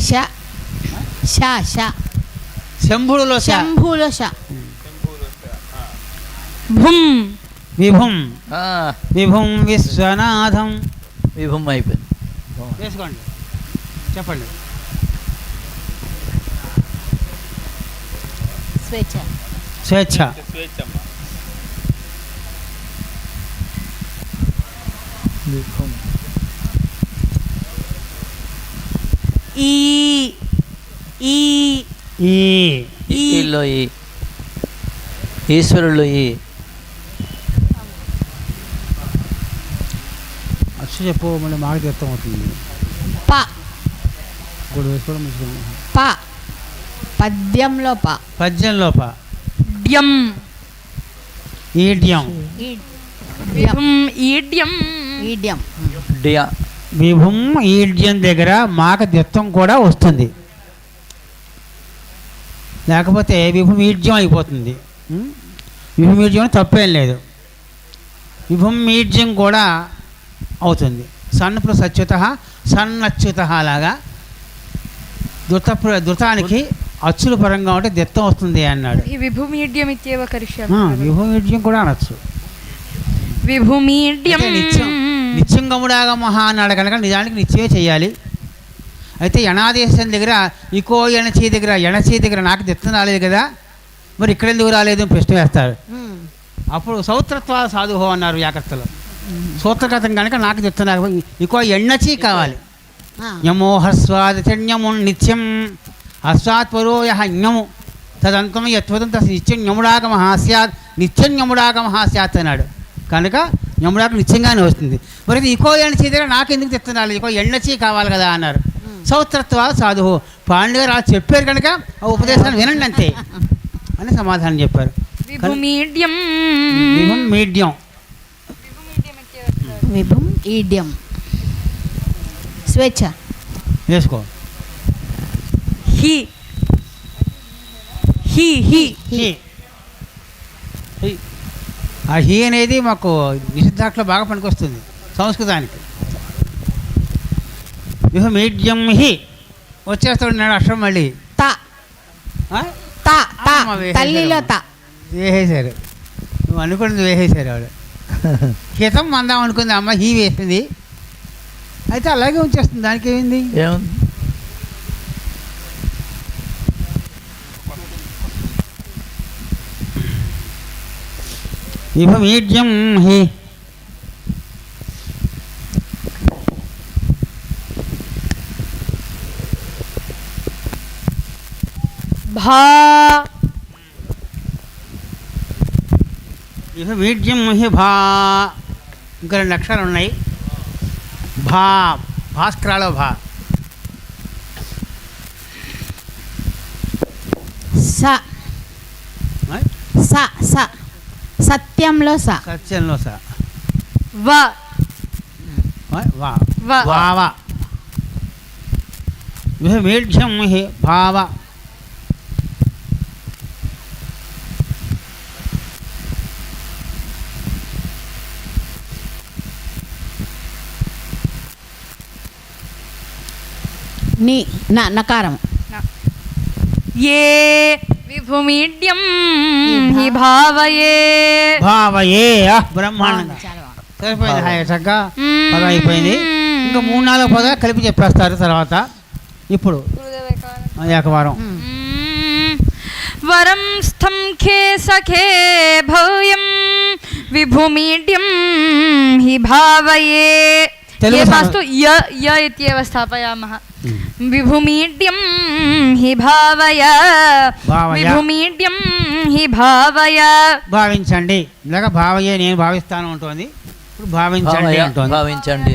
ష ష ష శంభుడులో శంభులో ష భుం. విభుం. విభుం విశ్వనాథం. విభుం అయిపోయింది. వేసుకోండి. చెప్పండి. స్వేచ్ఛ. స్వేచ్ఛ. విభుం. ఈ ఈ ఈ. ఈ. ఈలో ఈ. ఈశ్వరులు ఈ. అచ్చు చెప్పు మళ్ళీ మాకు తీర్థం అవుతుంది. ప. గుడి వేసుకోవడం ప. పద్యంలో ప పద్యం లోప. డ్యం ఈడ్యం. ఈ- విభుం ఈడ్యం ఈడ్యం. డియా. విభుం ఈడ్యం దగ్గర మాక దిత్వం కూడా వస్తుంది. లేకపోతే విభుం ఈడ్యం అయిపోతుంది? విభుం ఈడ్యం తప్పేం లేదు. విభుం ఈడ్యం కూడా అవుతుంది. సన్ ప్లస్ అచ్యుత సన్ అచ్యుత లాగా ధృత ప్ర- ధృతానికి అచ్చుల పరంగా ఉంటే దిత్తం వస్తుంది అన్నాడు. విభుమీడ్యం ఇత్యేవ ఆ, కరిష్యామి విభుం ఈడ్యం కూడా అనొచ్చు. విభుమీడ్యం నిత్యం. నిత్యం గముడాగ మహా అన్నాడు కనుక నిజానికి నిత్యమే చేయాలి. అయితే యణాదేశం దగ్గర ఇకో ఎణచీ దగ్గర ఎణచీ దగ్గర నాకు దిత్తం రాలేదు కదా. మరి ఇక్కడ ఎందుకు రాలేదు? అని ప్రశ్న వేస్తారు. అప్పుడు సౌత్రత్వ సాధుహో అన్నారు వ్యాకర్తలు. సూత్రగతం కనుక నాకు రాకపోయి ఇకో ఎన్నచీ కావాలి. యమో హస్వాదచన్యము నిత్యం హస్వాత్ పరో యహ జ్ఞము తదంతం యత్వతం తస్ నిత్యం ఞముడాగమ హాస్యాత్ నిత్యం ఞముడాగమ హాస్యాత్ అన్నాడు. కనుక ఞముడాక నిత్యంగానే వస్తుంది. మరి ఇకో దగ్గర నాకు ఎందుకు తెస్తున్నాడు ఇకో ఎన్నచీ కావాలి కదా అన్నారు. సౌత్రత్వ సాధువు. పాండు గారు అలా చెప్పారు కనుక ఆ ఉపదేశాన్ని వినండి అంతే. అని సమాధానం చెప్పారు. విభం మీడ్యం. విభుం ఈడ్యం స్వేచ్ఛ. వేసుకో. హి హి. హీ. హీ. ఆ హీ అనేది మాకు నిషిద్ధాట్లో బాగా పనికొస్తుంది సంస్కృతానికి. మీడ్యం హి. వచ్చేస్తాడు నేను అక్షరం మళ్ళీ. త. వేసేశారు. తల్లిలో త. వేసేశారు నువ్వు అనుకున్నది వేసేశారు ఆవిడ హితం మందాం అనుకుంది అమ్మ హీ వేసింది. అయితే అలాగే ఉంచేస్తుంది దానికి ఏమైంది? ఏముంది? ఇహ మీడ్యం హి భా ఇహ వీడ్యం హి భా ఇంకా రెండు అక్షరాలు ఉన్నాయి భా భాస్కరాలో భా స ఆ? స స సత్యంలో స. సత్యంలో స. వ. ఆ? వా. వ. భావ ఇహ వీడ్యం హి భావ ని న నకారం. ఏ. విభుమీడ్యం హి భావయే భావయే బ్రహ్మాండంగా. సరిపోయింది హాయ్ చక్కగా పదం అయిపోయింది. ఇంకా మూడు నాలుగు పదాలు కలిపి చెప్పేస్తారు తర్వాత. ఇప్పుడు ఏకవారం. వరం స్థం ఖే సఖే భవ్యం విభుమీడ్యం హి భావయే. తెలుగు య య ఇత్యేవ స్థాపయామः. విభుమీడ్యం హి భావయ. విభుమీడ్యం హి భావయ భావించండి. ఇలాగ భావయ్యే నేను భావిస్తాను ఉంటుంది ఇప్పుడు భావించండి అంటుంది. భావించండి.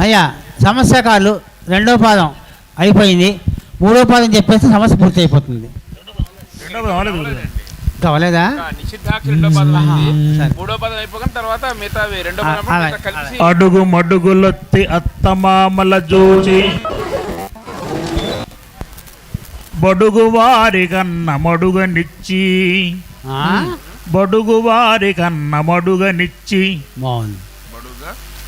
అయ్యా సమస్యకారులు రెండో పాదం అయిపోయింది. మూడో పాదం చెప్పేస్తే సమస్య పూర్తి అయిపోతుంది కావలేదా? నిషిద్ధాక్షి రెండో పదం అయింది సరే. మూడో పదం అయిపోయిన తర్వాత రెండో పదం కలిసి అడుగు మడుగులొత్తి అత్తమామల జూచి. బడుగు వారి కన్న మడుగనిచ్చి ఆ? బడుగు వారి కన్న మడుగనిచ్చి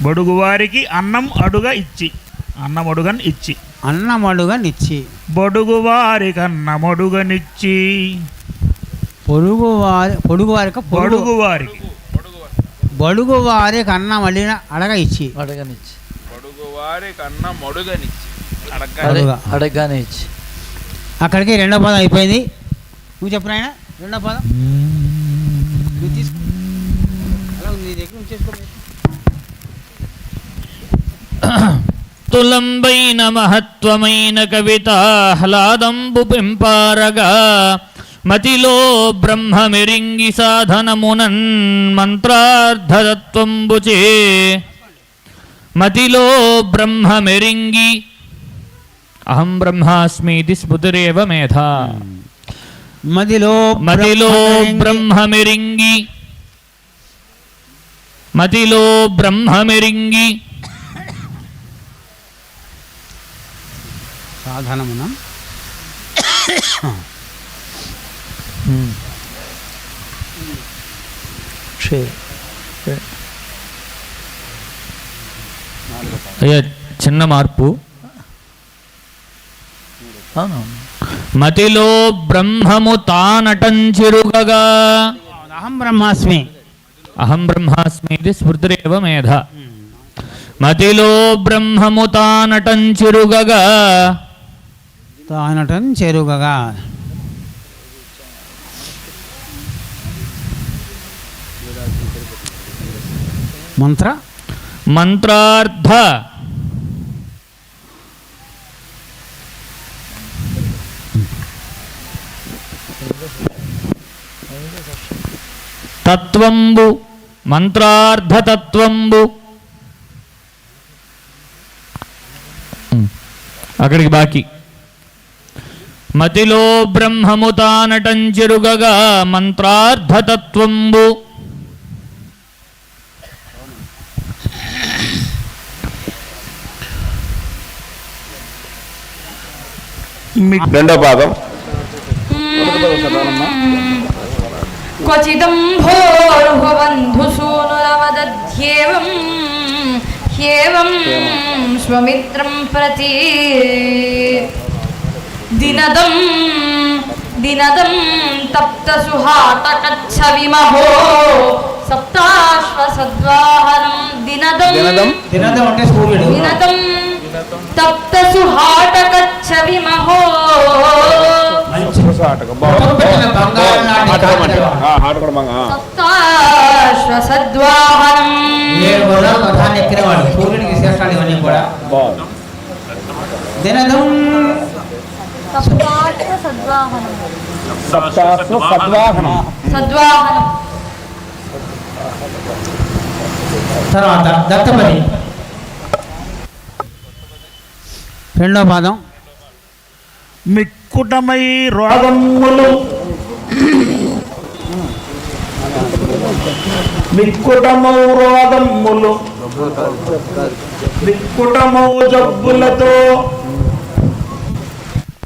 బడుగా వారికి అన్నం అడుగ ఇచ్చి. అన్నం అడుగని ఇచ్చి. అన్నమడుగా నిచ్చి. బడుగు వారి కన్న మడుగనిచ్చి పొరుగు వారి పొడుగు. వారికి పొడుగు బడుగు వారికి బడుగు వారికి అన్నం అడిగిన అడగ ఇచ్చి అడగనిచ్చి. పొడుగు వారి కన్నా మొడుగనిచ్చి. అడగ అడగ అడుగా. అడగగానే ఇచ్చి అక్కడికి రెండో పదం అయిపోయింది. నువ్వు చెప్పిన ఆయన రెండో పదం. నువ్వు తీసుకో. అలా ఉంది నీ దగ్గర ఉంచేసుకో. తులంబైన మహత్వమైన కవిత ఆహ్లాదంబు పెంపారగా. మతిలో బ్రహ్మమిరింగి సాధనమునన్ మంత్రార్థతత్వంబుచే. మతిలో బ్రహ్మమిరింగి అహం బ్రహ్మాస్మీతి స్మృతిరేవ మేధా. మదిలో మతిలో బ్రహ్మమిరింగి- మతిలో బ్రహ్మమిరింగి సాధనమున అయ్యా చిన్న మార్పు. మతిలో బ్రహ్మము తానటంచిరుగగా. అహం బ్రహ్మాస్మి. అహం బ్రహ్మాస్మి ఇది స్మృతిరేవ మేధ. మతిలో బ్రహ్మము తానటంచిరుగగా. తానటం చెరుగగా మంత్ర? మంత్రార్థ. తత్వంబు. మంత్రార్థతత్వంబు. అక్కడికి బాకీ. మతిలో బ్రహ్మము తానటంచిరుగగా మంత్రార్థతత్వంబు. రెండో పాదం క్వచిదం భోరుహబంధుసూనురవదధ్యేవం హ్యేవం స్వమిత్రం ప్రతి దినదం దినదం తప్త సుహాటకచ్చవిమహో సప్తాశ్వసద్వాహనం దినదం దినదం? దినదం అంటే సూర్యుడు. వినతం తప్త సుహాటకచ్చవిమహో సప్తాశ్వసద్వాహనం ఏడు గుర్రాలు రథాన్ని ఎక్కినవాడు సూర్యుడికి విశేషాలు ఇవన్నీ కూడా. దినదం. సప్తాశ్వసద్వాహనం సద్వాహనం. సద్వాహనం. తర్వాత దత్తపది. రెండో పాదం. మిక్కుటమై రోగములు మిక్కుటమౌ రోగములు మిక్కుటమౌ జబ్బులతో.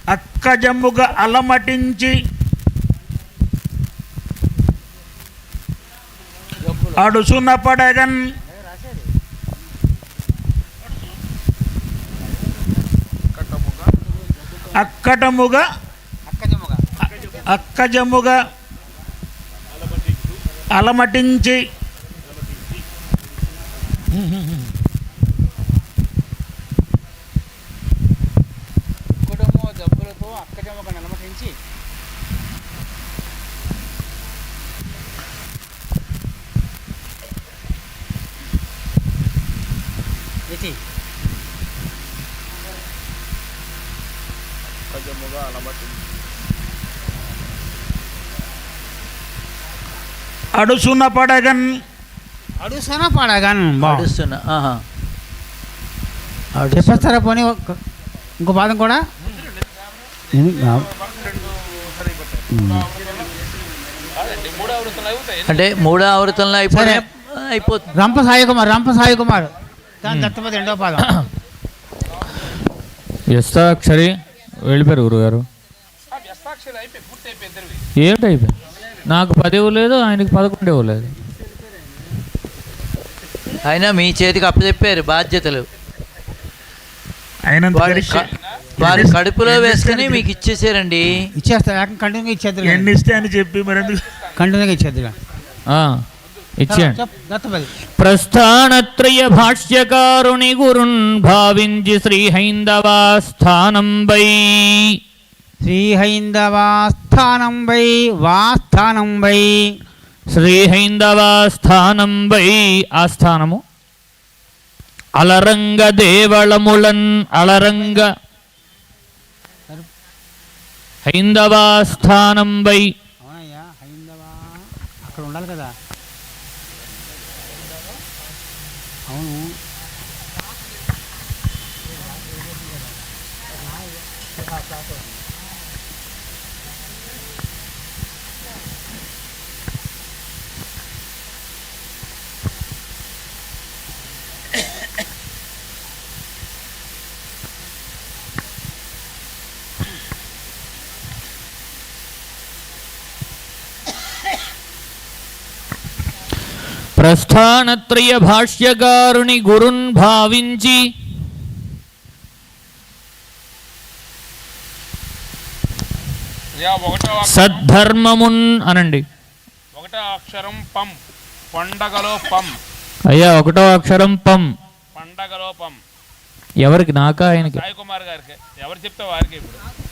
అక్కజముగా అలమటించి. అడుసున పడగన్. అక్కటముగా అక్కజముగా. అలమటించి. కుటుంబ జబ్బులతో నిలమటించి ఇతి అడుసున పడగన్. అడుసన పడగన్ బాగుంది అడుస్తున్నా ఆహా. అడుసు చెప్పేస్తారా పోనీ ఇంకో పాదం కూడా? అంటే మూడో ఆవృతంలో అయిపోతే సరే. అయిపోతుంది. రంప సాయి కుమార్ రంప సాయి కుమార్. దాని దత్తపది రెండో పాదం. వ్యస్తాక్షరి వెళ్ళిపోయారు గురుగారు. ఏమిటి అయిపోయి నాకు పది ఇవ్వలేదు ఆయనకి పదకొండు ఇవ్వలేదు అయినా మీ చేతికి అప్పచెప్పారు బాధ్యతలు. వారి కడుపులో వేసుకుని మీకు ఇచ్చేసారండి. ఇచ్చేస్తారు కంటిన్యూగా ఇచ్చేద్దరు ఎన్ని ఇస్తే అని చెప్పి మరి కంటిన్యూగా ఇచ్చేద్దరు ఇచ్చేయండి. ప్రస్థానత్రయ భాష్యకారుని గురున్ భావించి శ్రీ హైందవ స్థానంబై శ్రీ హైందవాస్థానం వై వాస్థానం వై. శ్రీ హైందవ స్థానంబై ఆ స్థానము? అలరంగ దేవళములన్ అలరంగ హైందవ స్థానంబై అవునయ్యా హైందవ. అక్కడ ఉండాలి కదా. ప్రస్థానత్రయ భాష్యకారుని గురున్ భావించి సద్ధర్మమున్ అనండి. ఒకటో అక్షరం పం. పండగలో పం. అయ్యా ఒకటో అక్షరం పం. పండగలో పం. ఎవరికి? నాకా ఆయనకి? సాయి కుమార్ గారికి. ఎవరు చెప్తే వారికి ఇప్పుడు?